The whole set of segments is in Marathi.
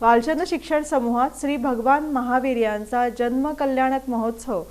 वालचंद शिक्षण समूहात श्री भगवान महावीर यांचा जन्म कल्याणक महोत्सव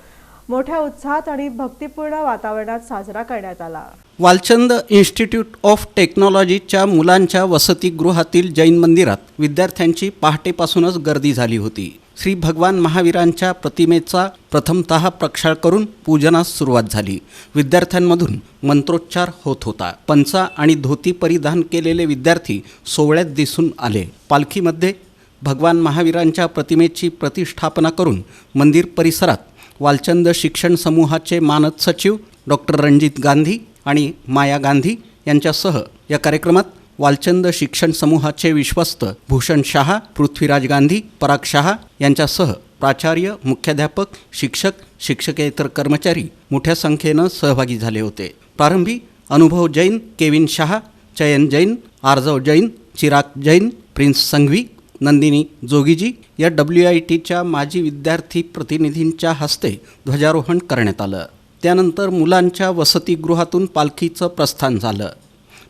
मोठ्या उत्साहात आणि भक्तिपूर्ण वातावरणात साजरा करण्यात आला. वालचंद इन्स्टिट्यूट ऑफ टेक्नॉलॉजीच्या मुलांच्या वसतिगृहातील जैन मंदिरात विद्यार्थ्यांची पहाटेपासूनच गर्दी झाली होती. श्री भगवान महावीरांच्या प्रतिमेचा प्रथमतः प्रक्षाळ करून पूजनास सुरुवात झाली. विद्यार्थ्यांमधून मंत्रोच्चार होत होता. पंचा आणि धोती परिधान केलेले विद्यार्थी सोहळ्यात दिसून आले. पालखीमध्ये भगवान महावीरांच्या प्रतिमेची प्रतिष्ठापना करून मंदिर परिसरात वालचंद शिक्षण समूहाचे मानद सचिव डॉक्टर रणजित गांधी आणि माया गांधी यांच्यासह या कार्यक्रमात वालचंद शिक्षण समूहाचे विश्वस्त भूषण शहा पृथ्वीराज गांधी पराग शहा यांच्यासह प्राचार्य मुख्याध्यापक शिक्षक शिक्षकेतर कर्मचारी मोठ्या संख्येनं सहभागी झाले होते. प्रारंभी अनुभव जैन केविन शहा चयन जैन आर्जव जैन चिराग जैन प्रिन्स संघवी नंदिनी जोगीजी या डब्ल्यू आय टीच्या माजी विद्यार्थी प्रतिनिधींच्या हस्ते ध्वजारोहण करण्यात आलं. त्यानंतर मुलांच्या वसतिगृहातून पालखीचं प्रस्थान झालं.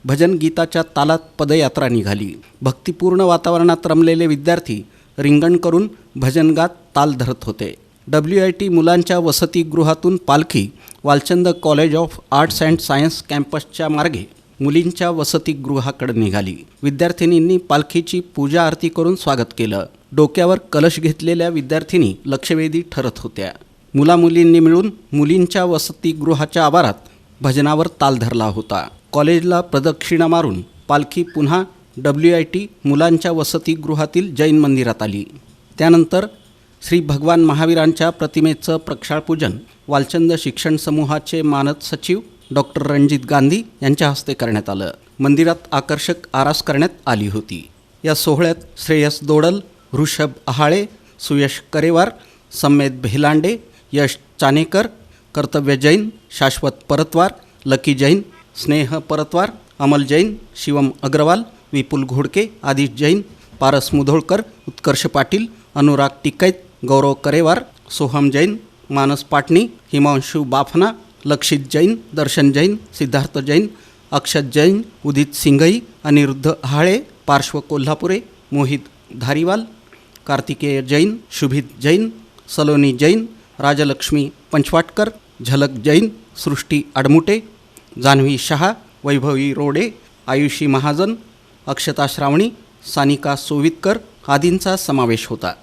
भजन गीताच्या तालात पदयात्रा निघाली. भक्तिपूर्ण वातावरणात रमलेले विद्यार्थी रिंगण करून भजनगात ताल धरत होते. डब्ल्यू आय टी मुलांच्या वसतिगृहातून पालखी Walchand college of arts and science कॅम्पसच्या मार्गे मुलींच्या वसतिगृहाकडे निघाली. विद्यार्थिनींनी पालखीची पूजा आरती करून स्वागत केलं. डोक्यावर कलश घेतलेल्या विद्यार्थिनी लक्षवेधी ठरत होत्या. मुलामुलींनी मिळून मुलींच्या वसतिगृहाच्या आवारात भजनावर ताल धरला होता. कॉलेजला प्रदक्षिणा मारून पालखी पुन्हा डब्ल्यू आय टी मुलांच्या वसतिगृहातील जैन मंदिरात आली. त्यानंतर श्री भगवान महावीरांच्या प्रतिमेचं प्रक्षाळपूजन वालचंद शिक्षण समूहाचे मानद सचिव डॉक्टर रणजित गांधी यांच्या हस्ते करण्यात आलं. मंदिरात आकर्षक आरास करण्यात आली होती. या सोहळ्यात श्रेयस दोडल ऋषभ आहाळे सुयश करेवार सम्मेद भेलांडे यश चानेकर कर्तव्य जैन शाश्वत परतवार लकी जैन स्नेह परतवार अमल जैन शिवम अग्रवाल विपुल घोडके आदिश जैन पारस मुधोळकर उत्कर्ष पाटील अनुराग टिकैत गौरव करेवार सोहम जैन मानस पाटणी हिमांशु बाफना लक्षित जैन दर्शन जैन सिद्धार्थ जैन अक्षत जैन उदित सिंगई अनिरुद्ध हाळे पार्श्व कोल्हापुरे मोहित धारीवाल कार्तिकेय जैन शुभित जैन सलोनी जैन राजलक्ष्मी पंचवाटकर झलक जैन सृष्टी आडमुटे जान्हवी शहा वैभवी रोडे आयुषी महाजन अक्षता श्रावणी सानिका सोवितकर आदींचा समावेश होता.